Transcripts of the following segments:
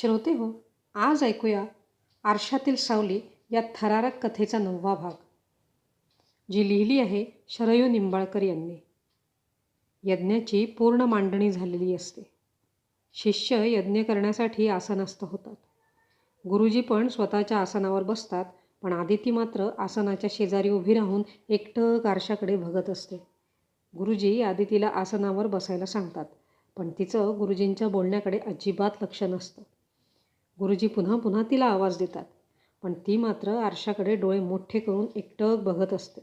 श्रोते हो आज ऐकूया आरशातील सावली या थरारक कथेचा नववा भाग जी लिहिली आहे शरयू निंबाळकर यांनी. यज्ञाची पूर्ण मांडणी झालेली असते. शिष्य यज्ञ करण्यासाठी आसनस्थ होतात. गुरुजी पण स्वतःच्या आसनावर बसतात पण आदिती मात्र आसनाच्या शेजारी उभी राहून एकटक आरशाकडे बघत असते. गुरुजी आदितीला आसनावर बसायला सांगतात पण तिचं गुरुजींच्या बोलण्याकडे अजिबात लक्ष नसतं. गुरुजी पुन्हा पुन्हा तिला आवाज देतात. पण ती मात्र आरशाकडे डोळे मोठे करून एकटक बघत असते.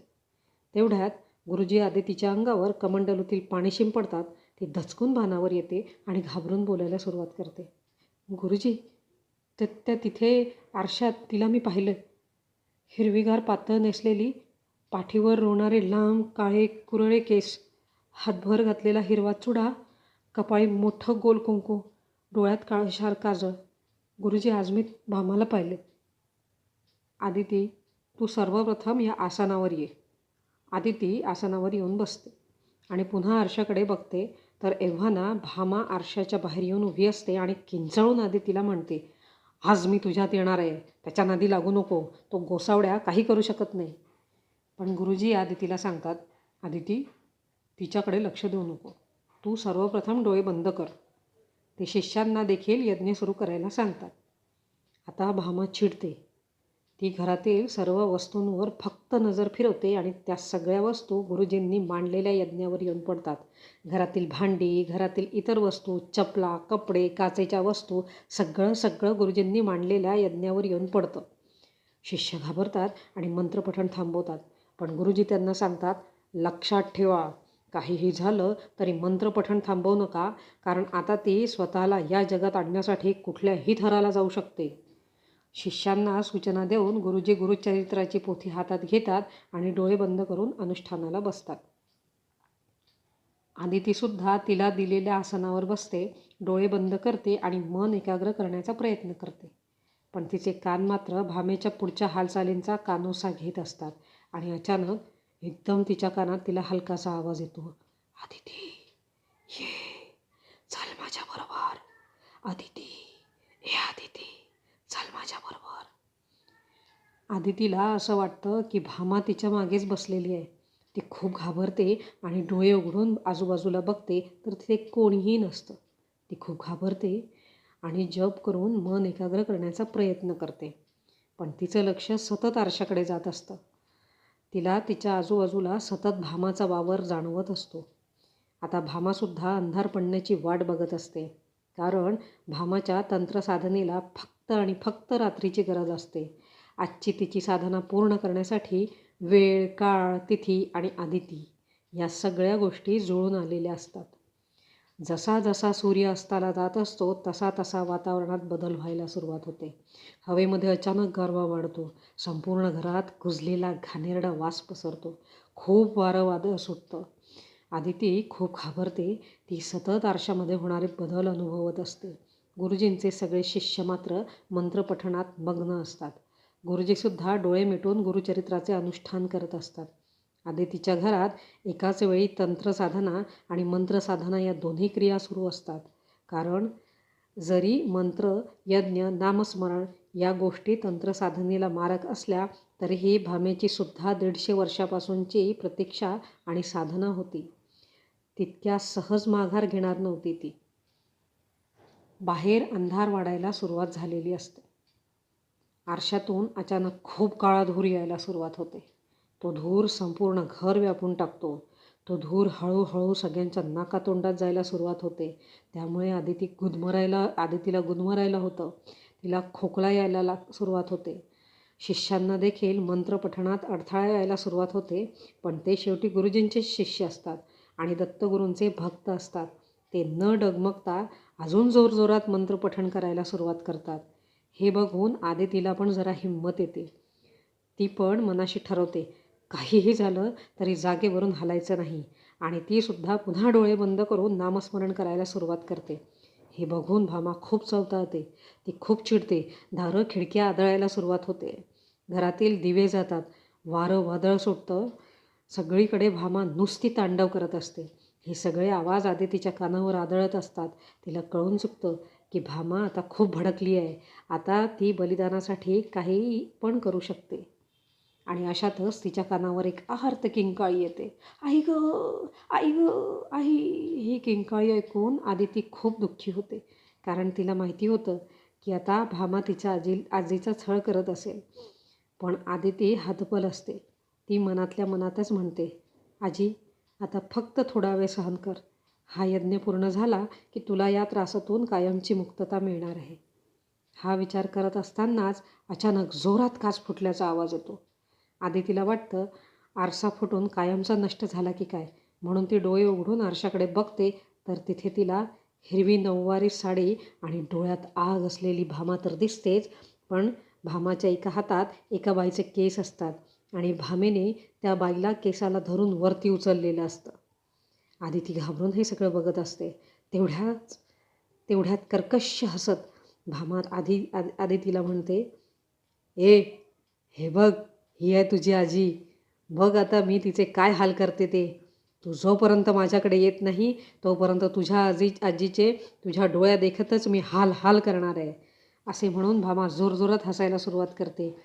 तेवढ्यात गुरुजी आदितीच्या अंगावर कमंडलूतील पाणी शिंपडतात. ती धचकून भानावर येते आणि घाबरून बोलायला सुरुवात करते. गुरुजी तर त्या तिथे आरशात तिला मी पाहिलं. हिरवीगार पातळ नेसलेली पाठीवर रोवणारे लांब काळे कुरळे केस हातभर घातलेला हिरवा चुडा कपाळी मोठं गोल कुंकू डोळ्यात काळशार काजळ गुरुजी आज मी भामाला पाहिले. आदिती तू सर्वप्रथम या आसनावर ये. आदिती आसनावर येऊन बसते आणि पुन्हा आरशाकडे बघते तर एव्हाना भामा आरशाच्या बाहेर येऊन उभी असते आणि किंचाळून आदितीला म्हणते आज मी तुझ्यात येणार आहे त्याच्या नादी लागू नको तो गोसावड्या काही करू शकत नाही. पण गुरुजी आदितीला सांगतात आदिती तिच्याकडे लक्ष देऊ नको. तू सर्वप्रथम डोळे बंद कर. ते शिष्यांना देखील यज्ञ सुरू करायला सांगतात. आता भामा चिडते. ती घरातील सर्व वस्तूंवर फक्त नजर फिरवते आणि त्या सगळ्या वस्तू गुरुजींनी मांडलेल्या यज्ञावर येऊन पडतात. घरातील भांडी घरातील इतर वस्तू चपला कपडे काचेच्या वस्तू सगळं सगळं गुरुजींनी मांडलेल्या यज्ञावर येऊन पडतं. शिष्य घाबरतात आणि मंत्रपठण थांबवतात. पण गुरुजी त्यांना सांगतात लक्षात ठेवा काहीही झालं तरी मंत्रपठण थांबवू नका कारण आता ती स्वतःला या जगात आणण्यासाठी कुठल्याही थराला जाऊ शकते. शिष्यांना सूचना देऊन गुरुजी गुरुचरित्राची पोथी हातात घेतात आणि डोळे बंद करून अनुष्ठानाला बसतात. आदितीसुद्धा तिला दिलेल्या आसनावर बसते डोळे बंद करते आणि मन एकाग्र करण्याचा प्रयत्न करते. पण तिचे कान मात्र भामेच्या पुढच्या हालचालींचा कानोसा घेत असतात आणि अचानक एकदम तिच्या कानात तिला हलकासा आवाज येतो. आदिती ये. चल माझ्याबरोबर आदिती हे आदिती. चल माझ्याबरोबर आदितीला असं वाटतं की भामा तिच्या मागेच बसलेली आहे. ती खूप घाबरते आणि डोळे उघडून आजूबाजूला बघते तर तिथे कोणीही नसतं. ती खूप घाबरते आणि जप करून मन एकाग्र करण्याचा प्रयत्न करते. पण तिचं लक्ष सतत आरशाकडे जात असतं. तिला तिच्या आजूबाजूला सतत भामाचा वावर जाणवत असतो. आता भामासुद्धा अंधार पडण्याची वाट बघत असते. कारण भामाच्या तंत्रसाधनेला फक्त आणि फक्त रात्रीची गरज असते. आजची तिची साधना पूर्ण करण्यासाठी वेळ काळ तिथी आणि आदिती या सगळ्या गोष्टी जुळून आलेल्या असतात. जसा जसा सूर्य अस्ताला जात असतो तसा तसा वातावरणात बदल व्हायला सुरुवात होते. हवेमध्ये अचानक गारवा वाढतो. संपूर्ण घरात कुजलेला घाणेरडा वास पसरतो. खूप वारं वादळ सुटतं. आदिती खूप घाबरते. ती सतत आरशामध्ये होणारे बदल अनुभवत असते. गुरुजींचे सगळे शिष्य मात्र मंत्रपठणात मग्न असतात. गुरुजीसुद्धा डोळे मिटून गुरुचरित्राचे अनुष्ठान करत असतात. आदितीच्या घरात एकाच वेळी तंत्रसाधना आणि मंत्रसाधना या दोन्ही क्रिया सुरू असतात. कारण जरी मंत्र यज्ञ नामस्मरण या गोष्टी तंत्रसाधनेला मारक असल्या तरीही भामेची सुद्धा दीडशे वर्षापासूनची प्रतीक्षा आणि साधना होती. तितक्या सहज माघार घेणार नव्हती ती. बाहेर अंधार वाढायला सुरुवात झालेली असते. आरशातून अचानक खूप काळा धूर यायला सुरुवात होते. तो धूर संपूर्ण घर व्यापून टाकतो. तो धूर हळूहळू सगळ्यांच्या नाकातोंडात जायला सुरुवात होते. त्यामुळे आदिती गुदमरायला आदितीला गुदमरायला होतं. तिला खोकला यायला लाग सुरुवात होते. शिष्यांना देखील मंत्रपठणात अडथळा यायला सुरुवात होते. पण ते शेवटी गुरुजींचे शिष्य असतात आणि दत्तगुरूंचे भक्त असतात. ते न डगमगता अजून जोरजोरात मंत्रपठण करायला सुरुवात करतात. हे बघून आदितीला पण जरा हिंमत येते. ती पण मनाशी ठरवते. काहीही झालं तरी जागेवरून हलायचं नाही. आणि तीसुद्धा पुन्हा डोळे बंद करून नामस्मरण करायला सुरुवात करते. हे बघून भामा खूप चवताळते. ती खूप चिडते. दारं खिडक्या आदळायला सुरुवात होते. घरातील दिवे जातात. वारं वादळ सुटतं. सगळीकडे भामा नुसती तांडव करत असते. हे सगळे आवाज आधी तिच्या कानावर आदळत असतात. तिला कळून चुकतं की भामा आता खूप भडकली आहे. आता ती बलिदानासाठी काही पण करू शकते. आणि अशातच तिच्या कानावर एक आहार्त किंकाळी येते. आई ग आई ग आई. ही किंकाळी ऐकून आदिती खूप दुःखी होते. कारण तिला माहिती होतं की आता भामा तिच्या आजी आजीचा छळ करत असेल. पण आदिती हतबल असते. ती मनातल्या मनातच म्हणते आजी आता फक्त थोडा वेळ सहन कर. हा यज्ञ पूर्ण झाला की तुला या त्रासातून कायमची मुक्तता मिळणार आहे. हा विचार करत असतानाच अचानक जोरात काच फुटल्याचा आवाज येतो. आदितीला वाटतं आरसा फुटून कायमचा नष्ट झाला की काय? म्हणून ती डोळे उघडून आरशाकडे बघते तर तिथे तिला हिरवी नऊवारी साडी आणि डोळ्यात आग असलेली भामा तर दिसतेच पण भामाच्या एका हातात एका बाईचे केस असतात आणि भामेने त्या बाईला केसाला धरून वरती उचललेलं असतं. आधी ती घाबरून हे सगळं बघत असते. तेवढ्याच तेवढ्यात कर्कश हसत भामा आधी आधी आदितीला म्हणते ए हे बघ ही आहे तुझी आजी. बघ आता मी तिचे काय हाल करते ते. तू जोपर्यंत माझ्याकडे येत नाही तोपर्यंत तुझ्या आजी आजीचे तुझ्या डोळ्या देखतच मी हाल हाल करणार आहे. असे म्हणून भामा जोरजोरात हसायला सुरुवात करते.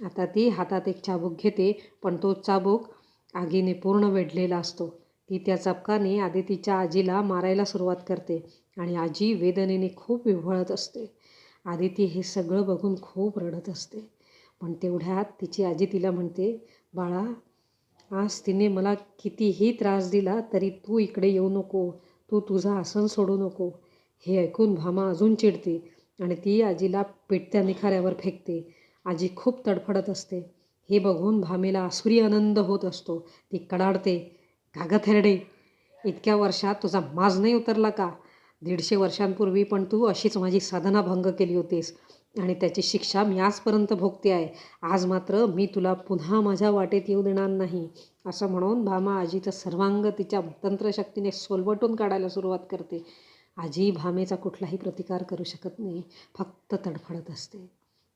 आता ती हातात एक चाबूक घेते पण तो चाबूक आगीने पूर्ण वेढलेला असतो. ती त्या चाबकाने आदितीच्या आजीला मारायला सुरुवात करते आणि आजी वेदनेने खूप विव्हळत असते. आदिती हे सगळं बघून खूप रडत असते. पण तेवढ्यात तिची आजी तिला म्हणते बाळा आज तिने मला कितीही त्रास दिला तरी तू इकडे येऊ नको तू तुझं आसन सोडू नको. हे ऐकून भामा अजून चिडते आणि ती आजीला पेटत्या निखाऱ्यावर फेकते. आजी खूप तडफडत असते. हे बघून भामेला आसुरी आनंद होत असतो. ती कडाडते कागद थेरडे इतक्या वर्षात तुझा माज नाही उतरला का? दीडशे वर्षांपूर्वी पण तू अशीच माझी साधना भंग केली होतीस. आणि त्याची शिक्षा मी आजपर्यंत भोगते आहे. आज मात्र मी तुला पुन्हा माझ्या वाटेत येऊ देणार नाही असं म्हणून भामा आजीचं सर्वांग तिच्या तंत्रशक्तीने सोलवटून काढायला सुरुवात करते. आजी भामेचा कुठलाही प्रतिकार करू शकत नाही फक्त तडफडत असते.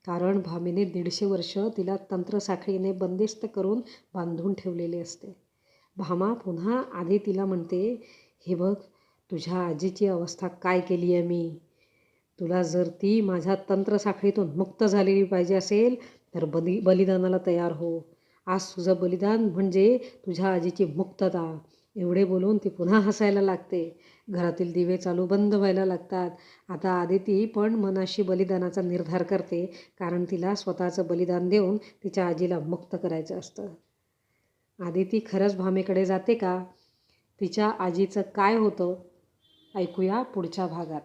कारण भामेने दीडशे वर्ष तिला तंत्रसाखळीने बंदिस्त करून बांधून ठेवलेले असते. भामा पुन्हा आधी तिला म्हणते हे बघ तुझ्या आजीची अवस्था काय केली आहे मी? तुला जर ती माझ्या तंत्रसाखळीतून मुक्त झालेली पाहिजे असेल तर बली बलिदानाला तयार हो. आज तुझं बलिदान म्हणजे तुझ्या आजीची मुक्तता. एवढे बोलून ती पुन्हा हसायला लागते. घरातील दिवे चालू बंद व्हायला लागतात. आता आदिती पण मनाशी बलिदानाचा निर्धार करते कारण तिला स्वतःचं बलिदान देऊन तिच्या आजीला मुक्त करायचं असतं. आदिती खरंच भामेकडे जाते का? तिच्या आजीचं काय होतं? ऐकूया पुढच्या भागात.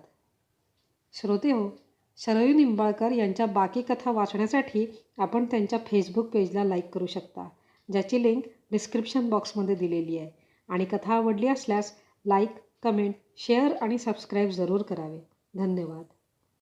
श्रोते हो शरयू निंबाळकर यांच्या बाकी कथा वाचण्यासाठी आपण त्यांच्या फेसबुक पेजला लाईक करू शकता ज्याची लिंक डिस्क्रिप्शन बॉक्समध्ये दिलेली आहे. आणि कथा आवडली असल्यास लाईक कमेंट शेअर आणि सबस्क्राईब जरूर करावे. धन्यवाद.